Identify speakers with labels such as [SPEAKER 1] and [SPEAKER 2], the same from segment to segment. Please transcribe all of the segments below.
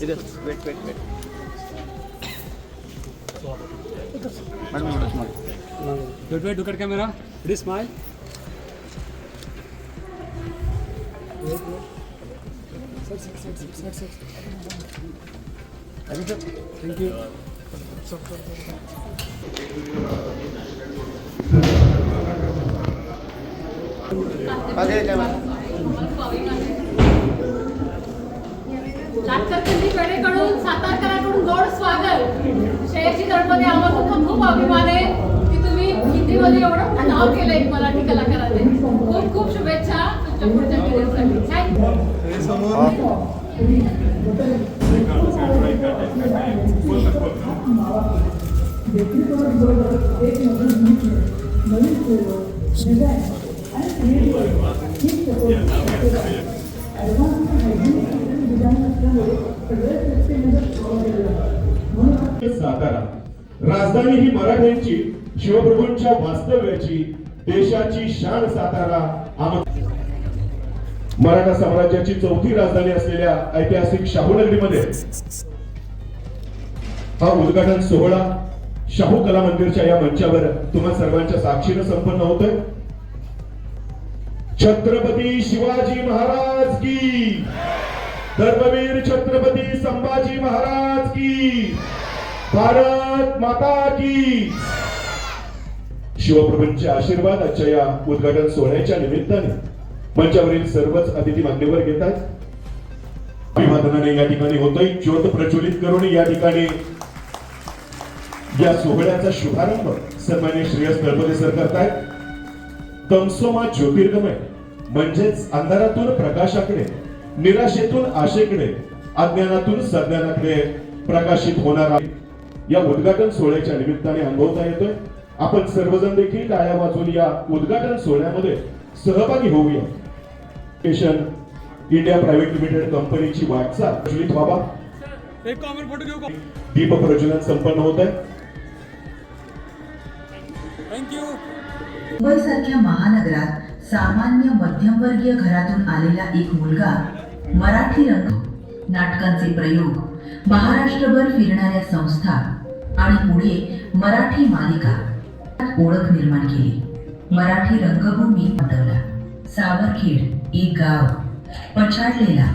[SPEAKER 1] Weight weight weight madam एवढंच मग
[SPEAKER 2] Wait, wait, look at camera. Ready, smile. Thank you.
[SPEAKER 1] मागे camera
[SPEAKER 3] लाटकरचंदी पेढेकडून सातारकरांकडून गोड स्वागत. शेखजी गणपती आम्हाला तुमचा खूप अभिमान आहे की तुम्ही हिंदीमध्ये एवढं नाव केलं एक मराठी कलाकाराने. खूप खूप शुभेच्छा तुमच्या पुढच्या करिअरसाठी थँक्यू
[SPEAKER 4] सातारा. राजधानी ही मराठ्यांची शिवप्रभूंच्या वास्तव्याची देशाची शान सातारा मराठा साम्राज्याची चौथी राजधानी असलेल्या ऐतिहासिक शाहूनगरीमध्ये हा उद्घाटन सोहळा शाहू कला मंदिरच्या या मंचावर तुम्हा सर्वांच्या साक्षीनं संपन्न होतोय. छत्रपती शिवाजी महाराज की धर्मवीर छत्रपती संभाजी महाराज की। भारत माता की। शिवप्रभूंचे आशीर्वाद आजच्या या उद्घाटन सोहळ्याच्या निमित्ताने मंचावरील सर्वच अतिथी मान्यवर घेतात. अभिवादनाने या ठिकाणी होतोय. ज्योत प्रज्वलित करून या ठिकाणी या सोहळ्याचा शुभारंभ सन्मान्य श्रेयस तळपदे सर करतायत. तमसोमा ज्योतिर्गमय म्हणजेच अंधारातून प्रकाशाकडे निराशेतून आशेकडे अज्ञानातून सज्ञानाकडे प्रकाशित होणारा या उद्घाटन सोहळ्याच्या निमित्ताने अनुभवता येतोय. आपण सर्वजण देखील टाळ्या वाजवून या उद्घाटन सोहळ्यामध्ये सहभागी होऊया. स्टेशन इंडिया प्रायव्हेट लिमिटेड कंपनीची वाटचाल. प्रज्वलित व्हावा
[SPEAKER 2] एक कॉमन फोटो घेऊ का?
[SPEAKER 4] दीप प्रज्वलन संपन्न होत आहे.
[SPEAKER 2] थँक्यू
[SPEAKER 5] मुंबईसारख्या महानगरात सामान्य मध्यमवर्गीय घरातून आलेला एक मुलगा मराठी रंग नाटकांचे प्रयोग महाराष्ट्रभर फिरणाऱ्या संस्था आणि पुढे मराठी मालिका ओळख निर्माण केली. मराठी रंगभूमी पटवला सावरखेड एक गाव. पछाडलेला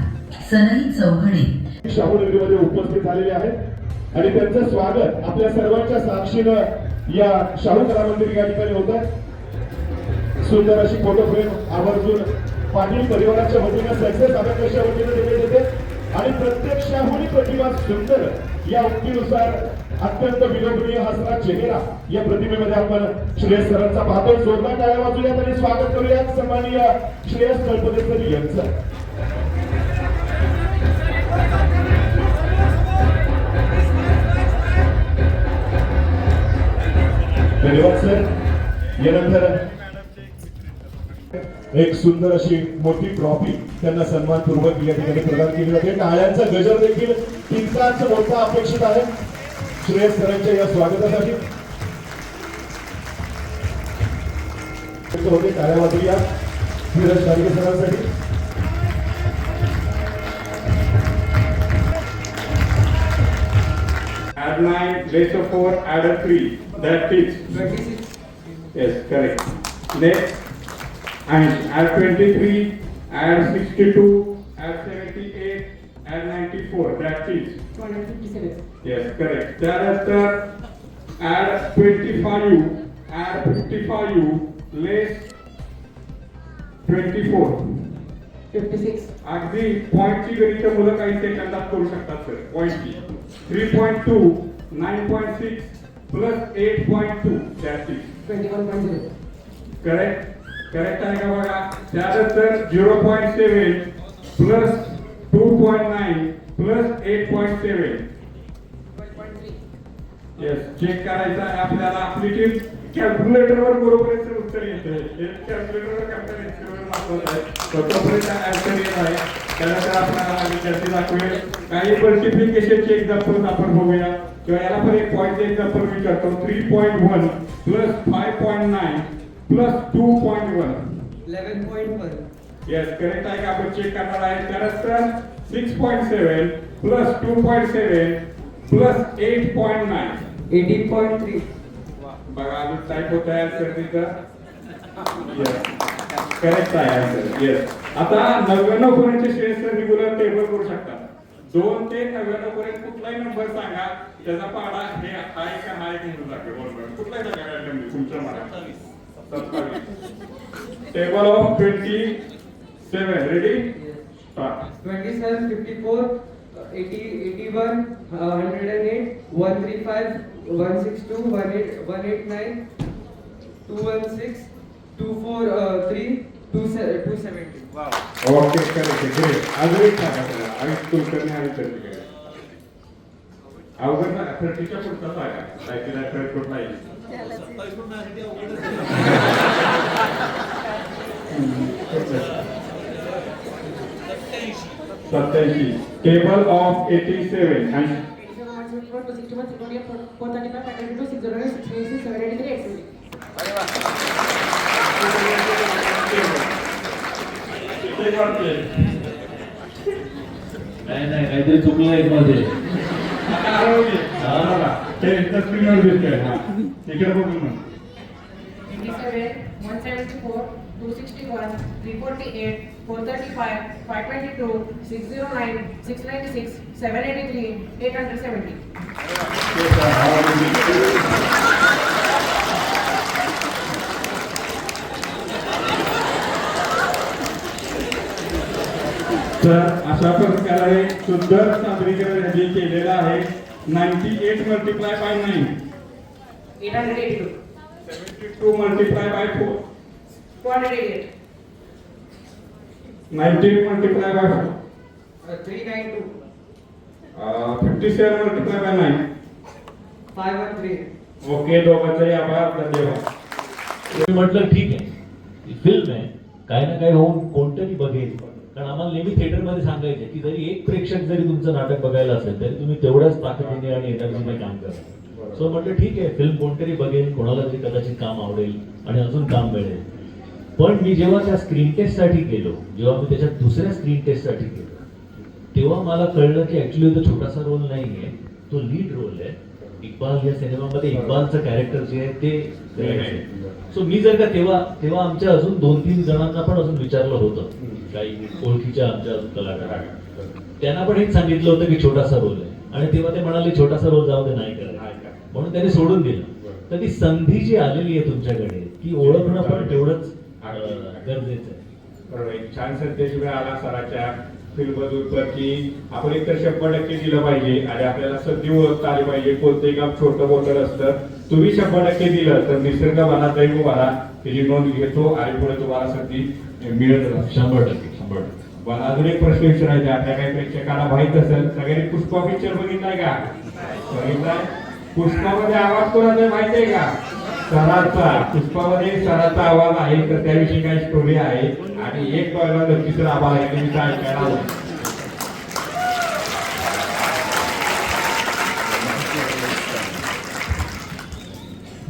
[SPEAKER 5] सनई चौघडे
[SPEAKER 4] शाहूनगरीमध्ये उपस्थित झालेले आहेत. आणि त्यांचं स्वागत आपल्या सर्वांच्या साक्षीनं या शाहू कला मंदिर या ठिकाणी होत सुंदर अशी फोटो फ्रेम आवर्जून पाटील परिवाराच्या वतीनं सक्सेस अभ्यासाच्या वतीनं देण्यात येते. आणि प्रत्येक प्रतिमा सुंदर या उक्तीनुसार अत्यंत विलोभनीय हसरा चेहरा या प्रतिमेमध्ये आपण श्रेयस सरांचा पाहतोय. जोरदार टाळ्या वाजूयात आणि स्वागत करूयात सन्माननीय श्रेयस कल्पते सर यांचं. धन्यवाद सर. यानंतर एक सुंदर अशी मोठी ट्रॉफी त्यांना सन्मानपूर्वक या ठिकाणी प्रदान केली जाते टाळ्यांचा गजर देखील तितकाच मोठा अपेक्षित आहे श्रेयस सरांच्या या स्वागतासाठी होते टाळ्या वाजूया धीरज गाडगे सरांसाठी
[SPEAKER 6] Add 9, less of 4, add a 3. That is 26. Yes, correct. Next, and add 23, add 62, add 78, add 94. That is. Yes, correct. Thereafter, add 25, add 55, less 24. अगदी पॉईंटची गणित मुलं काही सेकंदात करू शकतात सर पॉईंटची three point two nine point six plus eight point two त्याची करेक्ट करेक्ट आहे का बघा? त्यानंतर zero point seven plus two point nine plus eight point seven yes check करायचं आहे आपल्याला. आपली टीम कॅल्क्युलेटर वर बरोबर उत्तर येते. कॅल्क्युलेटर करता महत्वाचं आहे. तोपर्यंत येत आहे. त्यानंतर आपल्याला विद्यार्थी दाखवेल. काही मल्टिप्लिकेशनचे एक्झाम्पल आपण बघूया. किंवा याला पण एक पॉईंट एक्झाम्पल विचारतो three point one plus five point nine plus two point one.
[SPEAKER 7] Eleven point one.
[SPEAKER 6] Yes correct आहे का? आपण चेक करणार आहे. त्यानंतर six point seven plus two point seven plus eight point nine
[SPEAKER 7] eighteen point three
[SPEAKER 6] बघा अजून type होत आहे सर तिथं. करेक्ट आहे आन्सर येस आता नव्याण्णव पर्यंतचे सर रेग्युलर टेबल करू शकतात दोन ते नव्याण्णव पर्यंत कुठलाही नंबर सांगा. त्याचा पाडा हे आहे का हा एक म्हणून दाखवे. बरोबर. कुठलाही सांगा तुमच्या मनात. Table of twenty seven ready
[SPEAKER 7] twenty seven fifty four eighty eighty one hundred and eight one three five one six two one eight one eight nine two one six two four three two say
[SPEAKER 6] two seventy okay correct great त्याला आणि कुलकर्णी आणि thirty अवघड ना थर्टीच्या पुढचा सांगा काहीतरी third कुठला येईल सत्याऐंशी. टेबल ऑफ एटी सेवन वाटते?
[SPEAKER 8] नाही नाही काहीतरी चुकलं आहे मध्ये
[SPEAKER 6] त्या स्क्रीनवर दिसतंय हा. इकडे बघून मग.
[SPEAKER 9] One seventy four two sixty one three forty eight four
[SPEAKER 6] thirty five five तर अशा प्रकारे सुंदर सादरीकरण यांनी केलेलं आहे ninety eight multiply by nine
[SPEAKER 9] 882,
[SPEAKER 6] seventy two multiply by four
[SPEAKER 9] 288,
[SPEAKER 6] nineteen multiply by four
[SPEAKER 7] three nine two
[SPEAKER 6] fifty seven multiply by nine
[SPEAKER 7] five one three
[SPEAKER 6] okay दोघांचाही आभार धन्यवाद
[SPEAKER 8] मी म्हटलं ठीक आहे ही फिल्म आहे काही ना काही होऊन कोणतरी बघेल कारण आम्हाला नेहमी थिएटरमध्ये सांगायचे की जरी एक प्रेक्षक जरी तुमचं नाटक बघायला असेल तरी तुम्ही तेवढ्याच ताकदीने आणि एनर्जीने काम करा. सो म्हटलं ठीक आहे फिल्म कोणतरी बघेल कोणाला तरी कदाचित काम आवडेल आणि अजून काम मिळेल. पण मी जेव्हा त्या स्क्रीन टेस्टसाठी गेलो जेव्हा मी त्याच्या दुसऱ्या स्क्रीन टेस्टसाठी गेलो तेव्हा मला कळलं की ऍक्च्युली तो छोटासा रोल नाही आहे तो लीड रोल आहे. इक्बाल या सिनेमामध्ये इक्बालचं कॅरेक्टर जे आहे ते सो मी जर का तेव्हा तेव्हा आमच्या अजून दोन तीन जणांना पण अजून विचारलं होतं काही ओळखीच्या आमच्या कलाकार त्यांना पण हेच सांगितलं होतं की छोटासा रोल आहे. आणि तेव्हा ते म्हणाले छोटासा रोल जाऊ दे नाही करायचा म्हणून त्यांनी सोडून दिलं. तर ती संधी जी आलेली आहे तुमच्याकडे ती ओळखणं पण तेवढंच गरजेचं आहे.
[SPEAKER 6] बरोबर एक छान संदेश वेळ आला सराच्या फिल्म मधून की आपण एक तर शंभर टक्के दिलं पाहिजे आणि आपल्याला संधी ओळखता आली पाहिजे. कोणतंही काम छोटं मोठं असतं तुम्ही शंभर टक्के दिलं तर निसर्ग मनातही तुम्हाला त्याची नोंद घेतो आणि पुढे तुम्हाला संधी मिळत राहते.
[SPEAKER 8] शंभर टक्के शंभर टक्के.
[SPEAKER 6] मला अजून एक प्रश्न विचारायचा आपल्या काही प्रेक्षकाला माहीत असेल सगळ्यांनी पुष्पा पिक्चर बघितलाय का? बघितलाय? पुष्पामध्ये आवाज कोणाचा आहे माहिती आहे का? सराचा. पुष्पामध्ये सराचा आवाज आहे तर त्याविषयी काही स्टोरी आहे. आणि एक पहिला तिसरा आवाज आहे मी काय ऐकायला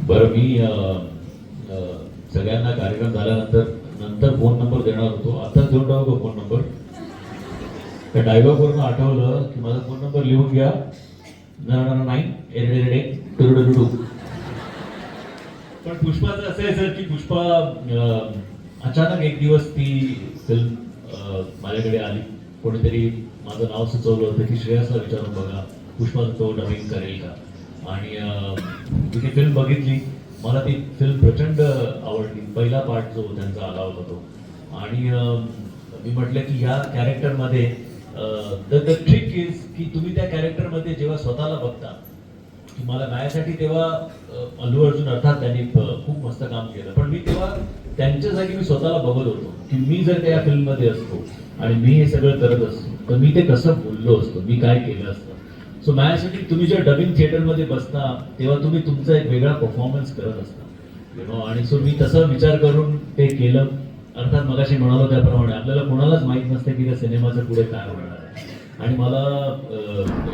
[SPEAKER 8] बरं मी सगळ्यांना कार्यक्रम झाल्यानंतर नंतर फोन नंबर देणार होतो. आताच देऊन टाकू का फोन नंबर त्या डायलॉगवरून आठवलं की माझा फोन नंबर लिहून घ्या. नाईन एरडे टू टू. पण पुष्पाचं असं आहे सर की पुष्पा अचानक एक दिवस ती फिल्म माझ्याकडे आली. कोणीतरी माझं नाव सुचवलं होतं की श्रेयसला विचारून बघा. पुष्पाचं तो डबिंग करेल का? आणि तिथे मी ती फिल्म बघितली. मला ती फिल्म प्रचंड आवडली. पहिला पार्ट जो त्यांचा आला होता तो. आणि मी म्हटलं की ह्या कॅरेक्टरमध्ये द ट्रिक इज की तुम्ही त्या कॅरेक्टरमध्ये जेव्हा स्वतःला बघता की मला माझ्यासाठी तेव्हा अल्लू अर्जुन अर्थात त्यांनी खूप मस्त काम केलं. पण मी तेव्हा त्यांच्या जागी मी स्वतःला बघत होतो की मी जर त्या फिल्ममध्ये असतो आणि मी हे सगळं करत असतो तर मी ते कसं बोललो असतो? मी काय केलं असतं? सो माझ्यासाठी तुम्ही जेव्हा डबिंग थिएटरमध्ये बसता तेव्हा तुम्ही तुमचा एक वेगळा परफॉर्मन्स करत असता. आणि सो मी तसा विचार करून ते केलं. अर्थात मगाशी म्हणालो त्याप्रमाणे आपल्याला कोणालाच माहीत नसतं की त्या सिनेमाचं पुढे काय होणार आहे. आणि मला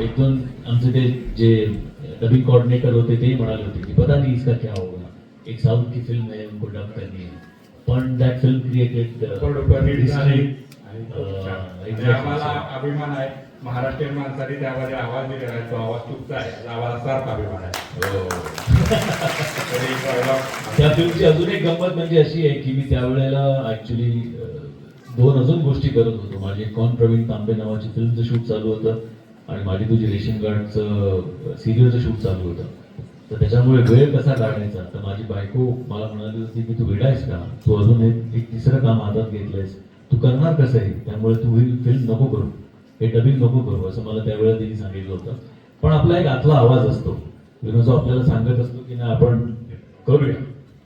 [SPEAKER 8] एक दोन आमचे ते जे डबिंग कोऑर्डिनेटर होते तेही म्हणाले होते की पता नहीं इसका क्या होगा? एक साउथ की फिल्म है उनको डब करनी है. पण दॅट फिल्म क्रिएटेड
[SPEAKER 6] अभिमान आहे. महाराष्ट्रीयन माणसाने त्यामध्ये आवाज दिलेला आहे. तो आवाज तुमचा आहे. आम्हाला सार्थ अभिमान आहे. dialogue
[SPEAKER 8] त्या अजून एक गंमत म्हणजे अशी आहे की मी त्यावेळेला ऍक्च्युली दोन अजून गोष्टी करत होतो. माझी कॉन प्रवीण तांबे नावाची फिल्मचं शूट चालू होतं आणि माझी तुझी रेशन कार्डचं सिरियलचं शूट चालू होतं. तर त्याच्यामुळे वेळ कसा काढायचा? तर माझी बायको मला म्हणाली होती की तू वेडायस का? तू अजून एक एक तिसरं काम हातात घेतलंयस. तू करणार कसं आहे? त्यामुळे तू ही फिल्म नको करू. हे डबिंग नको करू असं मला त्यावेळेला त्यांनी सांगितलं होतं. पण आपला एक आतला आवाज असतो. विनोद जो आपल्याला सांगत असतो की नाही आपण करूया.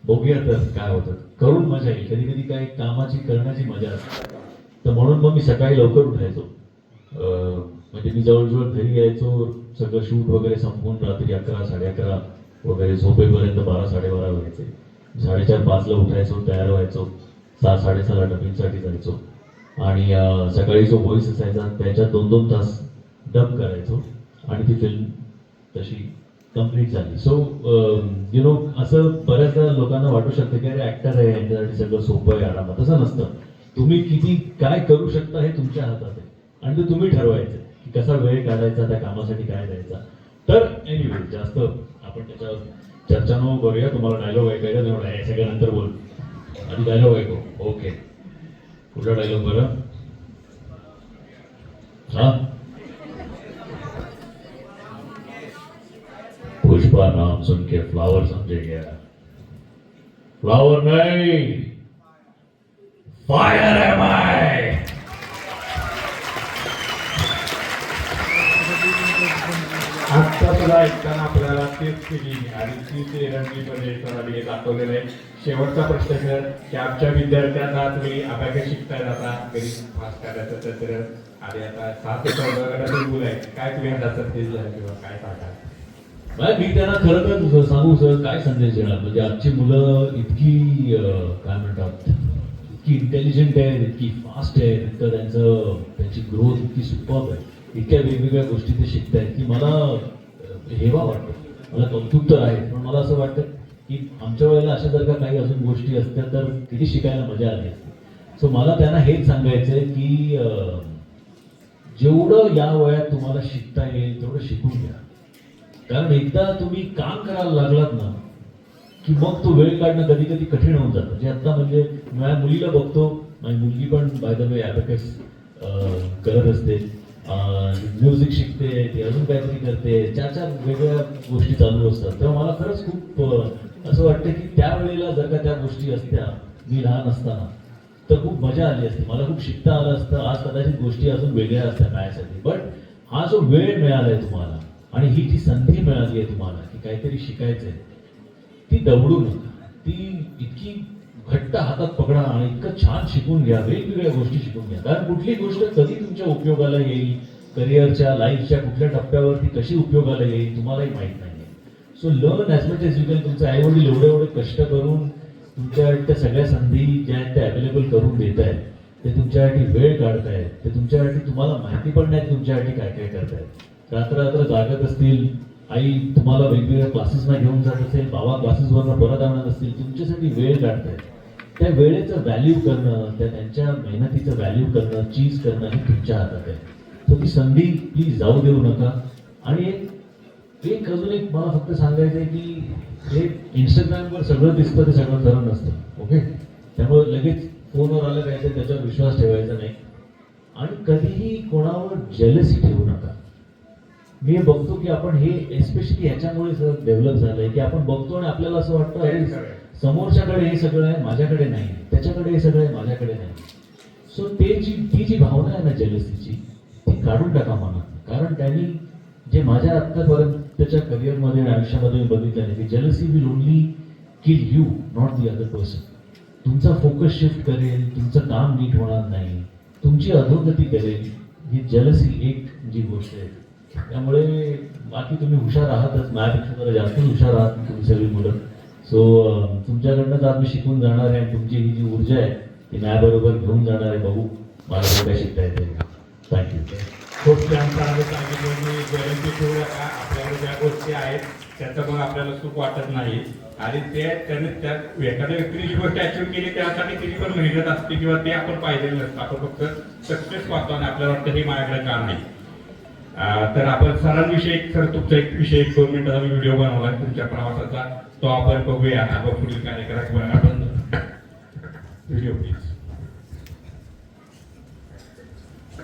[SPEAKER 8] बघूया तर काय होतं. करून मजा येईल. कधी कधी काय कामाची करण्याची मजा असते. तर म्हणून मग मी सकाळी लवकर उठायचो. अं, म्हणजे मी जवळजवळ घरी यायचो. सगळं शूट वगैरे संपून रात्री अकरा साडे अकरा वगैरे झोपेपर्यंत बारा साडेबारा व्हायचे. साडेचार पाचला उठायचो तयार व्हायचो. सहा साडेसहाला डबिंगसाठी जायचो. आणि सकाळी जो व्हॉइस असायचा त्याच्यात दोन दोन तास डब करायचो आणि ती फिल्म तशी कंप्लीट झाली. सो यु नो असं बऱ्याचदा लोकांना वाटू शकतं की अरे ऍक्टर आहे यांच्यासाठी सगळं सोपं आहे आरामात. तसं नसतं. तुम्ही किती काय करू शकता हे तुमच्या हातात आहे. आणि ते तुम्ही ठरवायचं की कसा वेळ काढायचा त्या कामासाठी काय द्यायचा. तर एनिवे जास्त आपण त्याच्यावर चर्चा न करूया. तुम्हाला डायलॉग ऐकायचा तेवढा आहे सगळ्या नंतर बोल. आणि डायलॉग ऐकू. ओके कुठला डायलॉग बरं हा पुष्पा नाम सुन के फ्लावर समझे गया फ्लावर नहीं फायर है मैं
[SPEAKER 6] आत्ता सुद्धा ऐकताना आपल्याला तेच केली आणि तीच एनर्जीमध्ये सरांनी दाखवलेलं आहे. शेवटचा प्रश्न सर की आमच्या विद्यार्थ्यांना तुम्ही अभ्यास शिकताय आता? घरी पास करायचं तंत्र आणि आता सात ते मुलं आहेत. काय तुम्ही आता संदेश द्याल किंवा काय सांगा
[SPEAKER 8] मी त्यांना खरं तर सांगू सर काय संदेश देणार? म्हणजे आमची मुलं इतकी काय म्हणतात इतकी इंटेलिजंट आहेत इतकी फास्ट आहेत इतकं त्यांचं त्यांची ग्रोथ इतकी सुपर आहे. इतक्या वेगवेगळ्या गोष्टी ते शिकतायत की मला हेवा वाटतं. मला कौतुक तर आहे पण मला असं वाटतं की आमच्या वेळेला अशा जर का काही अजून गोष्टी असत्या तर किती शिकायला मजा आली असते. सो मला त्यांना हेच सांगायचं आहे की जेवढं या वयात तुम्हाला शिकता येईल तेवढं शिकून घ्या. कारण एकदा तुम्ही काम करायला लागलात ना की मग तो वेळ काढणं कधी कधी कठीण होऊन जातं. म्हणजे आता म्हणजे माझ्या मुलीला बघतो माझी मुलगी पण बाय द वे ॲबॅकस करत असते. म्युझिक शिकते ते अजून काहीतरी करते चार चार वेगळ्या गोष्टी चालू असतात. तेव्हा मला खरंच खूप असं वाटतं की त्यावेळेला जर का त्या गोष्टी असत्या मी लहान असताना तर खूप मजा आली असती. मला खूप शिकता आलं असतं. आज कदाचित गोष्टी अजून वेगळ्या असत्या माझ्यासाठी. बट हा जो वेळ मिळालाय तुम्हाला आणि ही जी संधी मिळाली आहे तुम्हाला की काहीतरी शिकायचंय ती दवडू नका. ती इतकी घट्ट हातात पकडा आणि इतकं छान शिकून घ्या वेगवेगळ्या गोष्टी शिकून घ्या. कारण कुठली गोष्ट कधी तुमच्या उपयोगाला येईल? करिअरच्या लाईफच्या कुठल्या टप्प्यावरती कशी उपयोगाला येईल? तुम्हालाही माहीत नाही so learn as much as you can तुमचे आई वडील एवढे एवढे कष्ट करून तुमच्या त्या सगळ्या संधी ज्या आहेत त्या अवेलेबल करून देत आहेत. ते तुमच्यासाठी वेळ काढतायत ते तुमच्यासाठी तुम्हाला माहिती पण नाही तुमच्यासाठी काय काय करतायत रात्र रात्र जागत असतील आई तुम्हाला वेगवेगळ्या क्लासेसना घेऊन जात असेल बाबा क्लासेसवरनं परत आणत असतील तुमच्यासाठी वेळ काढतायत त्या वेळेचं व्हॅल्यू करणं त्या त्यांच्या मेहनतीचं व्हॅल्यू करणं चीज करणं हे तुमच्या हातात आहे. तर ती संधी प्लीज जाऊ देऊ नका. आणि एक एक अजून एक मला फक्त सांगायचं आहे की हे इंस्टाग्रामवर सगळं दिसतं ते सगळं खरं नसतं. ओके त्यामुळे लगेच फोनवर आलं काय त्याच्यावर विश्वास ठेवायचा नाही. आणि कधीही कोणावर जेलसी ठेवू नका. मी हे बघतो की आपण हे एस्पेशली ह्याच्यामुळे डेव्हलप झालंय की आपण बघतो आणि आपल्याला असं वाटतं समोरच्याकडे हे सगळं आहे माझ्याकडे नाही. त्याच्याकडे हे सगळं आहे माझ्याकडे नाही. सो ते जी ती जी भावना आहे ना जलसीची ती काढून टाका मनात कारण त्यांनी जे माझ्या आत्तापर्यंतच्या करिअरमध्ये आणि आयुष्यामध्ये मी बघितलं नाही की jealousy will only kill you not the other person तुमचा फोकस शिफ्ट करेल तुमचं काम नीट होणार नाही. तुमची अधोगती करेल. ही जलसी एक जी गोष्ट आहे. त्यामुळे बाकी तुम्ही हुशार आहातच. माझ्यापेक्षा जरा जास्त हुशार आहात तुम्ही सगळी मुलं. सो तुमच्याकडनंच आज मी शिकून जाणार आहे आणि तुमची ही जी ऊर्जा आहे ती माझ्याबरोबर घेऊन जाणार आहे बघू मला काय शिकता येते थँक्यू
[SPEAKER 6] खूप छान सांगितलं की गॅरंटी ठेवू नका आपल्याकडे ज्या गोष्टी आहेत त्याचं मग आपल्याला सुख वाटत नाही. आणि ते त्याने त्या एखाद्या व्यक्तीने जी गोष्ट अचीव्ह केली त्यासाठी किती पण मेहनत असते किंवा ते आपण पाहिलेलं नसतं. आपण फक्त सक्सेस पाहतो आणि आपल्याला वाटतं हे माझ्याकडे काम नाही. तर आपण सरांविषयी एक सर तुमचा एक विषय एक दोन मिनिटाचा मी व्हिडिओ बनवला तुमच्या प्रवासाचा. तो आपण बघूया आता. पुढील कार्यक्रमात आपण व्हिडिओ प्लीज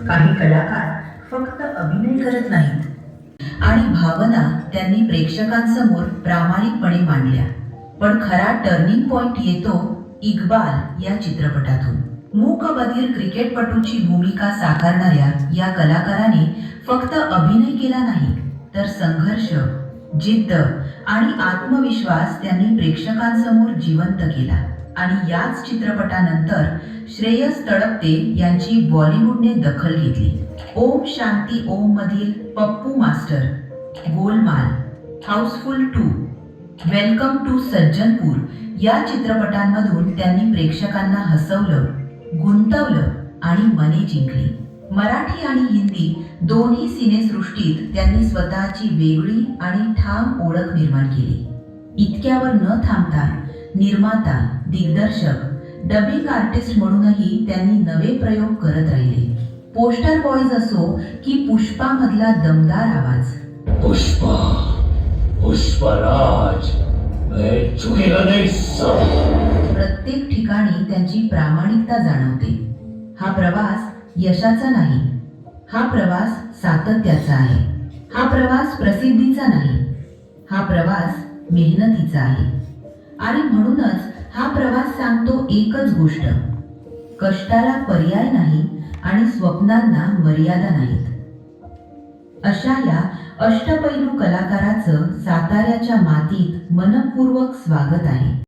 [SPEAKER 5] काही कलाकार फक्त अभिनय करत नाहीत. आणि भावना त्यांनी प्रेक्षकांसमोर प्रामाणिकपणे मांडल्या. पण खरा टर्निंग पॉइंट येतो इक्बाल या चित्रपटातून. मूक बधीर क्रिकेटपटूची भूमिका साकारणाऱ्या या कलाकाराने फक्त अभिनय केला नाही तर संघर्ष जिद्द आणि आत्मविश्वास त्यांनी प्रेक्षकांसमोर जिवंत केला. आणि याच चित्रपटानंतर श्रेयस तळपते यांची बॉलिवूडने दखल घेतली. ओम शांती ओम मधील Pappu master Golmaal Housefull two welcome to Sajjanpur या चित्रपटांमधून त्यांनी प्रेक्षकांना हसवलं गुंतवलं आणि मने जिंकली. मराठी आणि हिंदी दोन्ही सिनेसृष्टीत त्यांनी स्वतःची वेगळी आणि ठाम ओळख निर्माण केली. इतक्यावर न थांबता निर्माता दिग्दर्शक डबिंग आर्टिस्ट म्हणूनही त्यांनी नवे प्रयोग करत राहिले. पोस्टर बॉयज असो की पुष्पामधला दमदार आवाज.
[SPEAKER 8] पुष्पा पुष्पराज
[SPEAKER 5] प्रत्येक ठिकाणी त्यांची प्रामाणिकता जाणवते. हा प्रवास यशाचा नाही. हा प्रवास सातत्याचा आहे. हा प्रवास प्रसिद्धीचा नाही. हा प्रवास मेहनतीचा आहे. आणि म्हणूनच हा प्रवास सांगतो एकच गोष्ट. कष्टाला पर्याय नाही आणि स्वप्नांना मर्यादा नाहीत. अशा या अष्टपैलू कलाकाराचं साताऱ्याच्या मातीत मनपूर्वक स्वागत आहे.